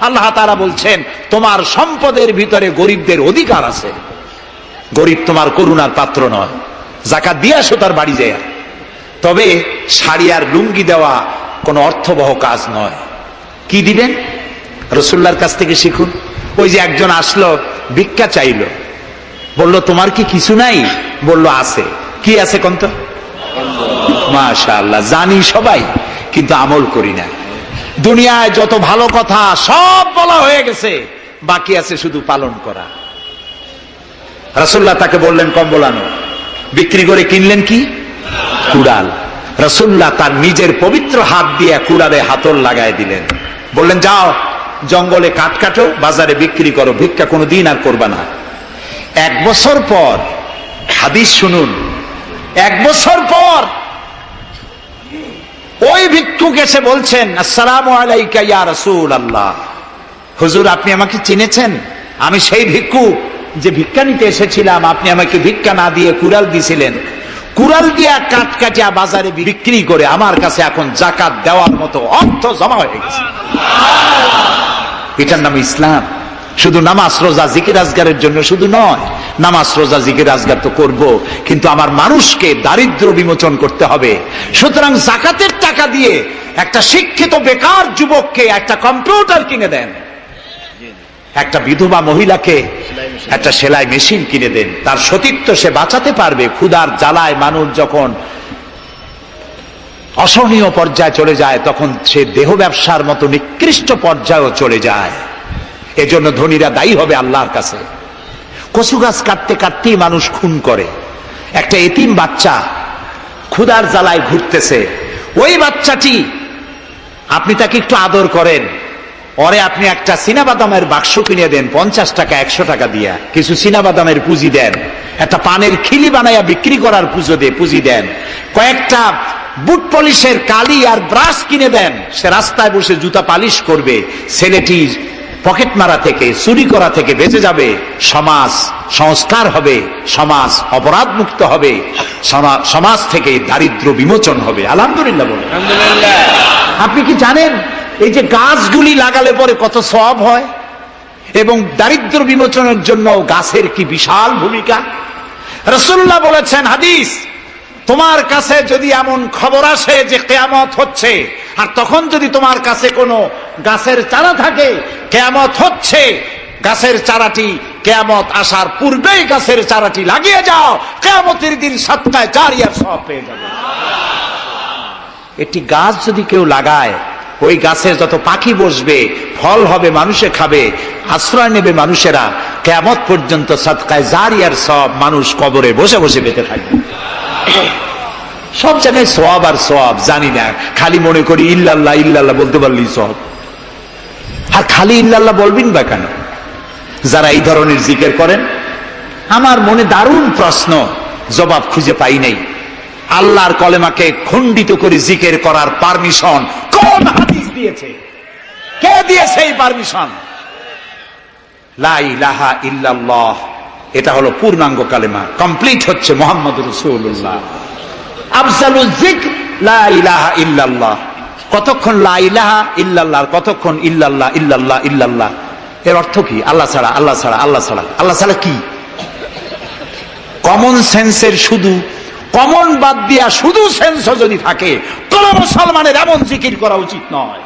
আল্লাহ তারা বলছেন, তোমার সম্পদের ভিতরে গরিবদের অধিকার আছে। গরিব তোমার করুণার পাত্র নয়। জাকাত দিয়ে আসো, তার বাড়ি যায়। তবে শাড়ি আর লুঙ্গি দেওয়া কোনো অর্থবহ কাজ নয়। কি দিবেন? রসুল্লার কাছ থেকে শিখুন। ওই যে একজন আসলো, ভিক্ষা চাইলো। বলল, তোমার কি কিছু নাই? বলল, আছে। কি আছে কন্ত? মাশা আল্লাহ জানি সবাই, কিন্তু আমল করি না। দুনিয়ায় যত ভালো কথা সব বলা হয়ে গেছে, বাকি আছে শুধু পালন করা। রাসুল্লাহ তাকে বললেন, কম্বল আনো। বিক্রি করে কিনলেন কি? কুড়াল। রসুল্লাহ তার নিজের পবিত্র হাত দিয়ে কুড়ালে হাতল লাগাই দিলেন। বললেন, যাও, জঙ্গলে কাঠ কাটো, বাজারে বিক্রি করো, ভিক্ষা কোনো দিন আর করবা না। এক বছর পর, হাদিস শুনুন, এক বছর পর ওই ভিক্ষুক এসে বলছেন, আসসালাম আলাইকা ইয়া রাসূল আল্লাহ হুজুর, আপনি আমাকে চিনেছেন? আমি সেই ভিক্ষুক যে ভিক্ষা নিতে এসেছিলাম, আপনি আমাকে ভিক্ষা না দিয়ে কুড়াল দিছিলেন। কুড়াল দিয়া কাট কাটিয়া বাজারে বিক্রি করে আমার কাছে এখন জাকাত দেওয়ার মতো অর্থ জমা হয়ে গেছে। এটার নাম ইসলাম। শুধু নামাজ, রোজা, জিকির আজগারের জন্য শুধু নয়। নামাজ, রোজা, জিকির আজগার তো করব, কিন্তু আমার মানুষকে দারিদ্র বিমোচন করতে হবে। সুতরাং জাকাতের টাকা দিয়ে একটা শিক্ষিত বেকার যুবককে একটা কম্পিউটার কিনে দেন। একটা বিধবা মহিলাকে একটা সেলাই মেশিন কিনে দেন। তার সতীত্ব সে বাঁচাতে পারবে। ক্ষুধার জ্বালায় মানুষ যখন অসহনীয় পর্যায়ে চলে যায়, তখন সে দেহ ব্যবসার মতো নিকৃষ্ট পর্যায়েও চলে যায়। এজন্য ধনীরা দায়ী হবে আল্লাহর কাছে। কচু গাছ কাটতে কাটতেই মানুষ খুন করে। একটা এতিম বাচ্চা ক্ষুধার জ্বালায় ঘুরতেছে। ওই বাচ্চাটি, আপনি তাকে একটু আদর করেন। পরে আপনি একটা বাদামের বাক্স কিনে দেন, পঞ্চাশ টাকা, একশো টাকা দিয়া। কিছু বাদামের পুঁজি দেন। একটা পানের খিলি বানাইয়া বিক্রি করার পুজো দিয়ে পুঁজি দেন। কয়েকটা বুট পলিশের কালি আর ব্রাশ কিনে দেন। সে রাস্তায় বসে জুতা পালিশ করবে। ছেলেটি পকেট মারা থেকে চুরি করা থেকে বেঁচে যাবে সমাজ সংস্কার হবে সমাজ অপরাধ মুক্ত হবে সমা- সমাজ থেকে দারিদ্র বিমোচন হবে। আলহামদুলিল্লাহ বলে আপনি কি জানেন এই যে গাছগুলি লাগালে পরে কত সব হয়? এবং দারিদ্র বিমোচনের জন্য গাছের কি বিশাল ভূমিকা? রসুল্লাহ বলেছেন হাদিস তোমার কাছে যদি এমন খবর আসে যে কেয়ামত হচ্ছে আর তখন যদি তোমার কাছে কোনো গাছের চারা থাকে, কেয়ামত হচ্ছে। গাছের চারাটি কেয়ামত আসার পূর্বেই গাছের চারাটি লাগিয়ে যাও। কেয়ামতের দিন সপ্তাহে চার ইয়ার সব পেয়ে যাবে। একটি গাছ যদি কেউ লাগায়, ওই গাছের যত পাখি বসবে, ফল হবে, মানুষে খাবে, আশ্রয় নেবে মানুষেরা কেমত পর্যন্ত সৎকায় জারিয়ার সব মানুষ কবরে বসে বসে পেতে থাকবে। সব জায়গায় সব আর সব জানি না, খালি মনে করি ইল্লাল্লাহ ইল্লাল্লাহ বলতে পারলি সব আর খালি ইল্লাল্লাহ বলবেন বা কেন? যারা এই ধরনের জিকের করেন, আমার মনে দারুণ প্রশ্ন, জবাব খুঁজে পাই নাই। আল্লাহর কলেমাকে খণ্ডিত করে জিকের করার পারমিশন কোন হাদিস দিয়েছে? কে দিয়েছে এই পারমিশন? লা ইলাহা ইল্লাল্লাহ, এটা হলো পূর্ণাঙ্গ কালেমা কমপ্লিট হচ্ছে মোহাম্মদ রসুল্লাহ আফজালুল জিকর, লা ইলাহা ইল্লাল্লাহ। কতক্ষণ লা ইলাহা ইল্লাল্লাহ কতক্ষণ ইল্লাল্লাহ ইল্লাল্লাহ ইল্লাল্লাহ? এর অর্থ কি? আল্লাহ ছাড়া আল্লাহ ছাড়া আল্লাহ ছাড়া। আল্লাহ ছাড়া কি? কমন সেন্সের শুধু কমন বাদ দিয়া শুধু সেন্স যদি থাকে কোন মুসলমানের এমন জিকির করা উচিত নয়।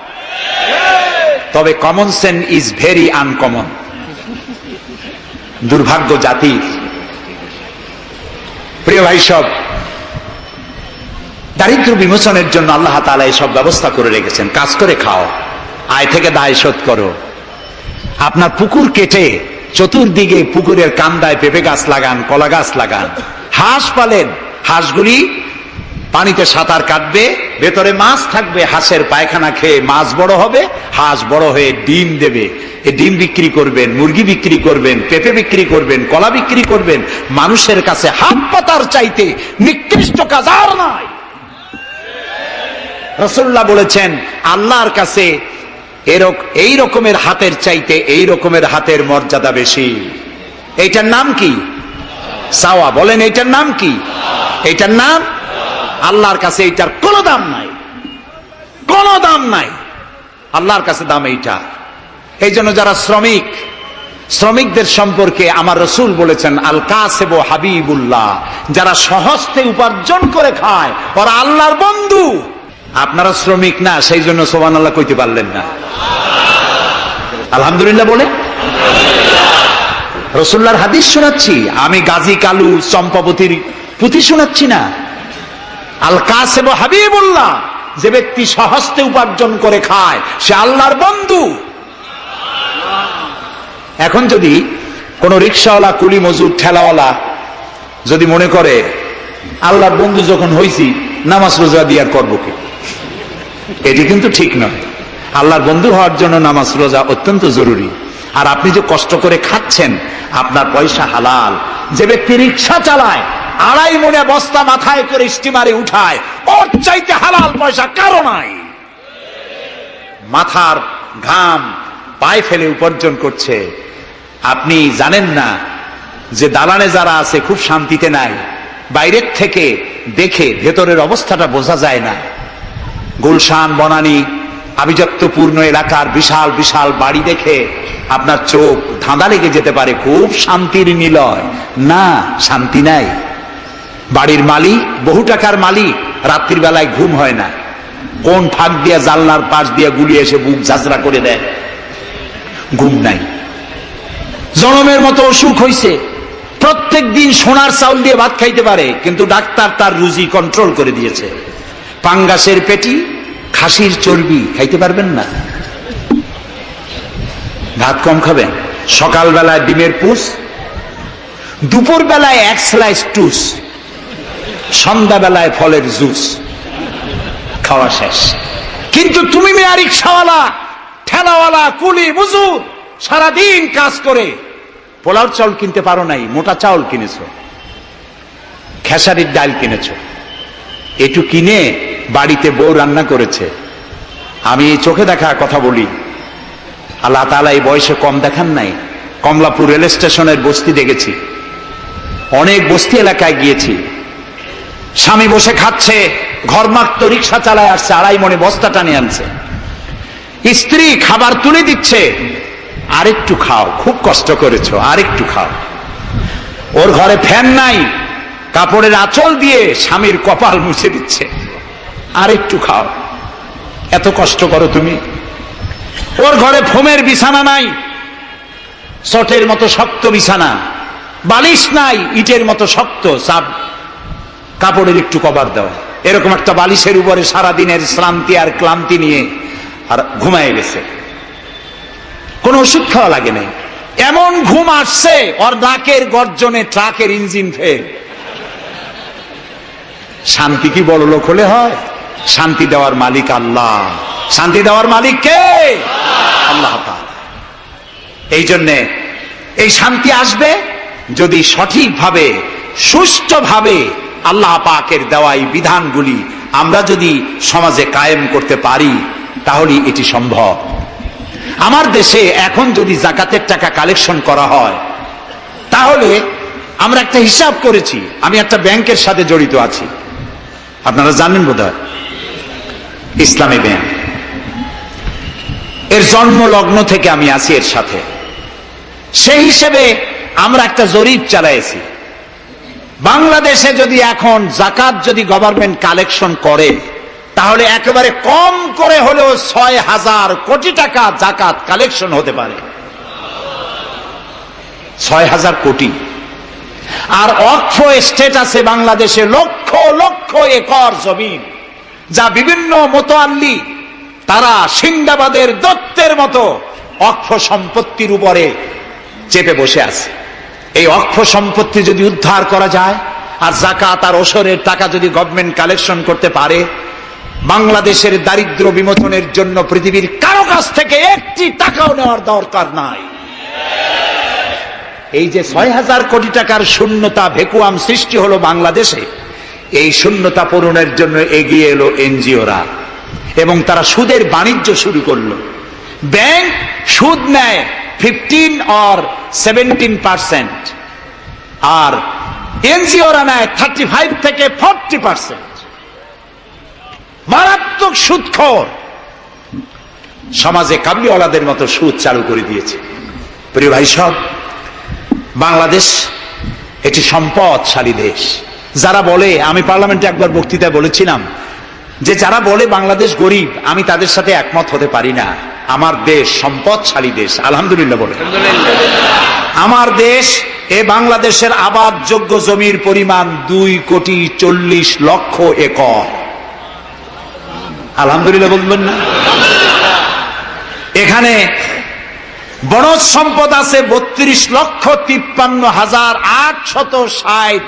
তবে common sense is very uncommon দুর্ভাগ্য জাতির। প্রিয় ভাই সব দারিদ্র বিমোচনের জন্য আল্লাহ তালা এসব ব্যবস্থা করে রেখেছেন। কাজ করে খাও। আয় থেকে দায় শোধ করো। আপনার পুকুর কেটে চতুর্দিকে পুকুরের কান্দায় পেঁপে গাছ লাগান, কলা গাছ লাগান। হাঁস পালেন। হাঁসগুলি পানিতে সাঁতার কাটবে, ভেতরে মাছ থাকবে, হাঁসের পায়খানা খেয়ে মাছ বড় হবে, হাঁস বড় হয়ে ডিম দেবে। এই ডিম বিক্রি করবেন, মুরগি বিক্রি করবেন, পেঁপে বিক্রি করবেন, কলা বিক্রি করবেন। মানুষের কাছে হাত পাতার চাইতে নিকৃষ্ট কাজ আর নয় রসুল্লাহ বলেছেন, আল্লাহর কাছে এই রকমের হাতের চাইতে এই রকমের হাতের মর্যাদা বেশি। এইটার নাম কি? সাওয়া। বলেন, এইটার নাম কি? এইটার নাম, আল্লাহর কাছে এইটার কোনো দাম নাই। কোনো দাম নাই। আল্লাহর কাছে দাম এইটা। এই জন্য যারা শ্রমিক, শ্রমিকদের সম্পর্কে আমার রসুল বলেছেন আল কাসেব হাবিবুল্লাহ, যারা সহস্তে উপার্জন করে খায়, ওরা আল্লাহর বন্ধু। আপনারা শ্রমিক না, সেই জন্য সোবান আল্লাহ কইতে পারলেন না। আলহামদুলিল্লাহ বলে। রসুল্লার হাদিস শোনাচ্ছি, আমি গাজী কালু চম্পাবতীর পুঁথি শোনাচ্ছি না। আল কাসেব হাবিবুল্লাহ, যে ব্যক্তি সহস্তে উপার্জন করে খায়, সে আল্লাহর বন্ধু। এখন যদি কোন রিক্সাওয়ালা, কুলি মজুর, ঠেলাওয়ালা যদি মনে করে, আল্লাহর বন্ধু যখন হইছি, নামাজ রোজা দিয়ে আর করব কি? এটি কিন্তু ঠিক নয়। আল্লাহর বন্ধু হওয়ার জন্য নামাজ রোজা অত্যন্ত জরুরি। আর আপনি যে কষ্ট করে খাচ্ছেন, আপনার পয়সা হালাল। যে ব্যক্তি রিক্সা চালায়, আড়াই মনে বস্তা মাথায় করে স্টিমারে উঠায়, ওর চাইতে হালাল পয়সা কারও নাই। মাথার ঘাম পায়ে ফেলে উপার্জন করছে। আপনি জানেন না যে দালানে যারা আছে খুব শান্তিতে নাই, বাইরের থেকে দেখে ভেতরের অবস্থাটা বোঝা যায় না। গুলশান, বনানী, আভিজাত্যপূর্ণ এলাকার বিশাল বিশাল বাড়ি দেখে আপনার চোখ ধাঁধা লেগে যেতে পারে। খুব শান্তির নিলয়। না, শান্তি নাই। বাড়ির মালিক বহু টাকার মালিক, রাত্রির বেলায় ঘুম হয় না। কোন ফাঁক দিয়া জানলার পাশ দিয়ে গুলি এসে বুক ঝাঁঝরা করে দেয়। ঘুম নাই। জনমের মতো অসুখ হইছে। প্রত্যেক দিন সোনার চাউল দিয়ে ভাত খাইতে পারে, কিন্তু ডাক্তার তার রুজি কন্ট্রোল করে দিয়েছে। পাঙ্গাসের পেটি খাসির চর্বি খাইতে পারবেন না। ভাত কম খাবেন। সকালবেলায় ডিমের পুষ দুপুর বেলায় এক স্লাইস টুস, সন্ধ্যাবেলায় ফলের জুস। খাওয়া শেষ। কিন্তু তুমি মেয়া রিক্সাওয়ালা ঠেলাওয়ালা, কুলি মজুর সারাদিন কাজ করে পোলার চাউল কিনতে পারো নাই, মোটা চাউল কিনেছ, খেসারির ডাল কিনেছ। এটু কিনে বাড়িতে বউ রান্না করেছে। আমি চোখে দেখা কথা বলি। আল্লাহ তালা এই বয়সে কম দেখান নাই। কমলাপুর রেল স্টেশনের বস্তি দেখেছি। অনেক বস্তি এলাকায় গিয়েছি। স্বামী বসে খাচ্ছে ঘরমাক্ত রিক্সা চালায় আসছে, আড়াই মনে বস্তা টানে আনছে। স্ত্রী খাবার তুলে দিচ্ছে, আরেকটু খাও, খুব কষ্ট করেছ, আরেকটু খাও। ওর ঘরে ফ্যান নাই, কাপড়ের আঁচল দিয়ে স্বামীর কপাল মুছে দিচ্ছে। আরেকটু খাও। এত কষ্ট করো তুমি। ওর ঘরে ফোমের বিছানা নাই। চটের মতো শক্ত বিছানা। বালিশ নাই, ইটের মতো শক্ত সাব কাপড়ের একটু কভার দেওয়া এরকম একটা বালিশের উপরে সারা দিনের শ্রান্তি আর ক্লান্তি নিয়ে আর ঘুমায় গেছে। কোন ওষুধ খাওয়া লাগে নাই। এমন ঘুম আসছে, ওর গর্জনে ট্রাকের ইঞ্জিন ফেল। শান্তি কি বড় লোক হলে হয়? শান্তি দেওয়ার মালিক আল্লাহ। শান্তি দেওয়ার মালিক কে? আল্লাহ এই জন্যে এই শান্তি আসবে যদি সঠিকভাবে, সুষ্ঠুভাবে আল্লাহ পাকের দেওয়া এই বিধানগুলি আমরা যদি সমাজে কায়েম করতে পারি তাহলে এটি সম্ভব। আমার দেশে এখন যদি জাকাতের টাকা কালেকশন করা হয়, তাহলে আমরা একটা হিসাব করেছি, আমি একটা ব্যাংকের সাথে জড়িত আছি। আপনারা জানেন বোধ ইসলামী ব্যাংক। এর জন্ম লগ্ন থেকে আমি আছি এর সাথে। সেই হিসেবে আমরা একটা জরিপ চালাইছি। বাংলাদেশে যদি এখন জাকাত যদি গভর্নমেন্ট কালেকশন করে, তাহলে একেবারে কম করে হলেও ছয় হাজার কোটি টাকা জাকাত কালেকশন হতে পারে। ছয় হাজার কোটি। আর অক্ষ স্টেট আছে বাংলাদেশে লক্ষ লক্ষ একর জমিন যা বিভিন্ন মোতোয়াল্লি তারা সিন্দাবাদের দত্তের মতো অক্ষ সম্পত্তির উপরে চেপে বসে আছে। এই অক্ষ সম্পত্তি যদি উদ্ধার করা যায় আর জাকাত আর ওসরের টাকা যদি গভর্নমেন্ট কালেকশন করতে পারে, বাংলাদেশের দারিদ্র বিমোচনের জন্য পৃথিবীর কারও কাছ থেকে একটি টাকাও নেওয়ার দরকার নাই। এই যে ছয় হাজার কোটি টাকার শূন্যতা ভেকুয়াম সৃষ্টি হলো বাংলাদেশে এই শূন্যতা পূরণের জন্য এগিয়ে এলো এনজিওরা। এবং তারা সুদের বাণিজ্য শুরু করল। ব্যাংক সুদ নেয় ফিফটিন অর সেভেন্টিন পার্সেন্ট। আর এনজিওরা নেয় থার্টি ফাইভ থেকে ফর্টি পার্সেন্ট। মারাত্মক সুদখোর। সমাজে কাবলিওয়ালাদের মতো সুদ চালু করে দিয়েছে। প্রিয় ভাই সব, বাংলাদেশ এটি সম্পদশালী দেশ। যারা বলে আমি পার্লামেন্টে একবার বক্তৃতায় বলেছিলাম যে যারা বলে বাংলাদেশ গরিব আমি তাদের সাথে একমত হতে পারি না। আমার দেশ সম্পদশালী দেশ আলহামদুলিল্লাহ বলে। আমার দেশ এ বাংলাদেশের আবাদযোগ্য জমির পরিমাণ দুই কোটি চল্লিশ লক্ষ একর। আলহামদুলিল্লাহ বলবেন না? এখানে বনজ সম্পদ আছে বত্রিশ লক্ষ তিপ্পান্ন হাজার আটশত ষাট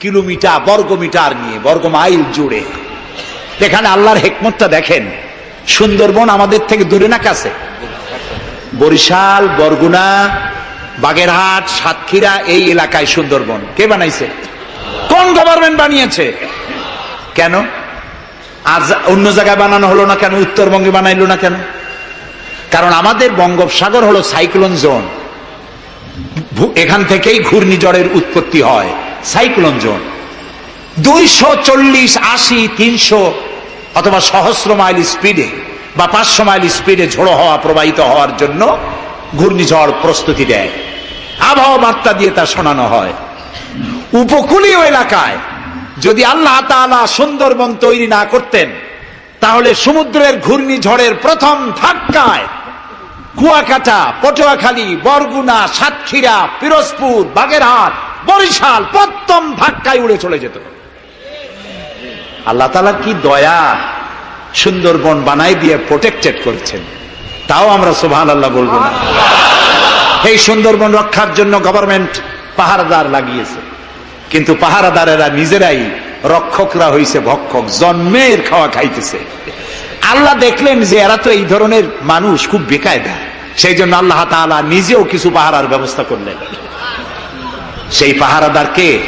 কিলোমিটার, বর্গমিটার নিয়ে, বর্গ মাইল জুড়ে। এখানে আল্লাহর হেকমতটা দেখেন, সুন্দরবন আমাদের থেকে দূরে না কাছে? বরিশাল, বরগুনা, বাগেরহাট, সাতক্ষীরা, এই এলাকায় সুন্দরবন। কে বানাইছে? কোন গভর্নমেন্ট বানিয়েছে? কেন? যা- অন্য জায়গায় বানানো হলো না কেন? উত্তরবঙ্গে বানাইলো না কেন? কারণ আমাদের বঙ্গোপসাগর হলো সাইক্লোন জোন। এখান থেকেই ঘূর্ণিঝড়ের উৎপত্তি হয়। Cyclone zone. দুইশো চল্লিশ, আশি, তিনশো অথবা সহস্র মাইল স্পিডে বা পাঁচশো মাইল স্পিডে ঝোড়ো হওয়া প্রবাহিত হওয়ার জন্য ঘূর্ণিঝড় প্রস্তুতি দেয়। আবহাওয়া বার্তা দিয়ে তা শোনানো হয়। উপকূলীয় এলাকায় যদি আল্লাহ তাআলা সুন্দরবন তৈরি না করতেন, তাহলে সমুদ্রের ঘূর্ণিঝড়ের প্রথম ধাক্কায় কুয়াকাটা, পটুয়াখালী, বরগুনা, সাতক্ষীরা, পিরোজপুর, বাগেরহাট বরিশাল প্রথম ধাক্কায় উড়ে চলে যেত। আল্লাহ তালা কি দয়া সুন্দরবন বানাই দিয়ে প্রোটেক্টেড করেছেন? তাও আমরা সুবহান আল্লাহ বলব না। এই সুন্দরবন রক্ষার জন্য গভর্নমেন্ট পাহারাদার লাগিয়েছে। কিন্তু পাহারাদারেরা নিজেরাই রক্ষকরা হইছে ভক্ষক, জন্মের খাওয়া খাইতেছে। আল্লাহ দেখলেন যে এরা তো এই ধরনের মানুষ খুব বেকায়দা। সেই জন্য আল্লাহ তাআলা নিজেও কিছু পাহারার ব্যবস্থা করলেন। সেই পাহারাদার কে?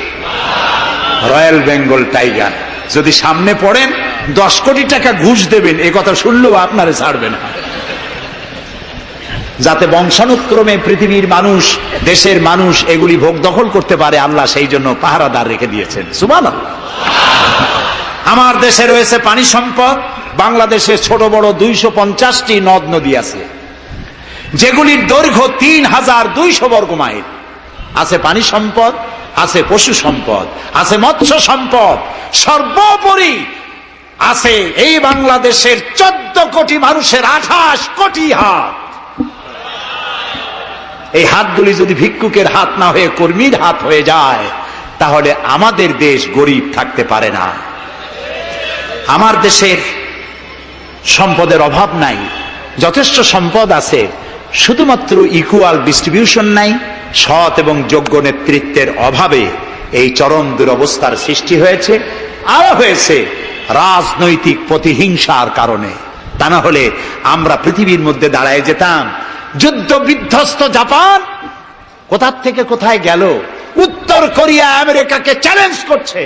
Royal Bengal tiger. যদি সামনে পড়েন, দশ কোটি টাকা ঘুষ দেবেন, এ কথা শুনলেও আপনারে ছাড়বে না। যাতে বংশানুক্রমে পৃথিবীর মানুষ, দেশের মানুষ এগুলি ভোগ দখল করতে পারে, আল্লাহ সেই জন্য পাহারাদার রেখে দিয়েছেন। সুমান আমার দেশে রয়েছে পানি সম্পদ, বাংলাদেশে ছোট বড় দুইশো পঞ্চাশটি নদ নদী আছে। যেগুলির দৈর্ঘ্য তিন হাজার দুইশো বর্গ মাইল। আছে পানি সম্পদ, আছে পশু সম্পদ, আছে মৎস্য সম্পদ। সর্বোপরি আছে এই বাংলাদেশের চোদ্দ কোটি মানুষের আঠাশ কোটি হাত। এই হাতগুলি যদি ভিক্ষুকের হাত না হয়ে কর্মীর হাত হয়ে যায়, তাহলে আমাদের দেশ গরিব থাকতে পারে না। আমার দেশের সম্পদের অভাব নাই, যথেষ্ট সম্পদ আছে শুধুমাত্র ইকুয়াল ডিস্ট্রিবিউশন নাই, সৎ এবং যোগ্য নেতৃত্বের অভাবে এই চরম দুরবস্থার সৃষ্টি হয়েছে, আর হয়েছে রাজনৈতিক প্রতিহিংসার কারণে। তা না হলে আমরা পৃথিবীর মধ্যে দাঁড়ায় যেতাম যুদ্ধ বিধ্বস্ত জাপান কোথার থেকে কোথায় গেল? উত্তর কোরিয়া আমেরিকাকে চ্যালেঞ্জ করছে।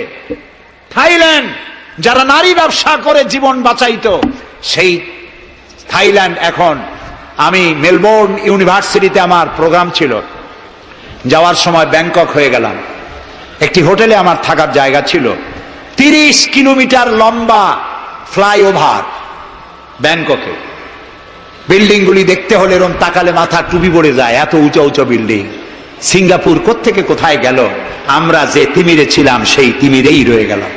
থাইল্যান্ড, যারা নারী ব্যবসা করে জীবন বাঁচাইত, সেই থাইল্যান্ড এখন আমি মেলবোর্ন ইউনিভার্সিটিতে আমার প্রোগ্রাম ছিল। যাওয়ার সময় ব্যাংকক হয়ে গেলাম। একটি হোটেলে আমার থাকার জায়গা ছিল। তিরিশ কিলোমিটার লম্বা ফ্লাইওভার ব্যাংককে। বিল্ডিংগুলি দেখতে হলে এরম তাকালে মাথা টুপি পড়ে যায়, এত উঁচু উঁচু বিল্ডিং। সিঙ্গাপুর কোত্থেকে কোথায় গেল? আমরা যে তিমিরে ছিলাম, সেই তিমিরেই রয়ে গেলাম।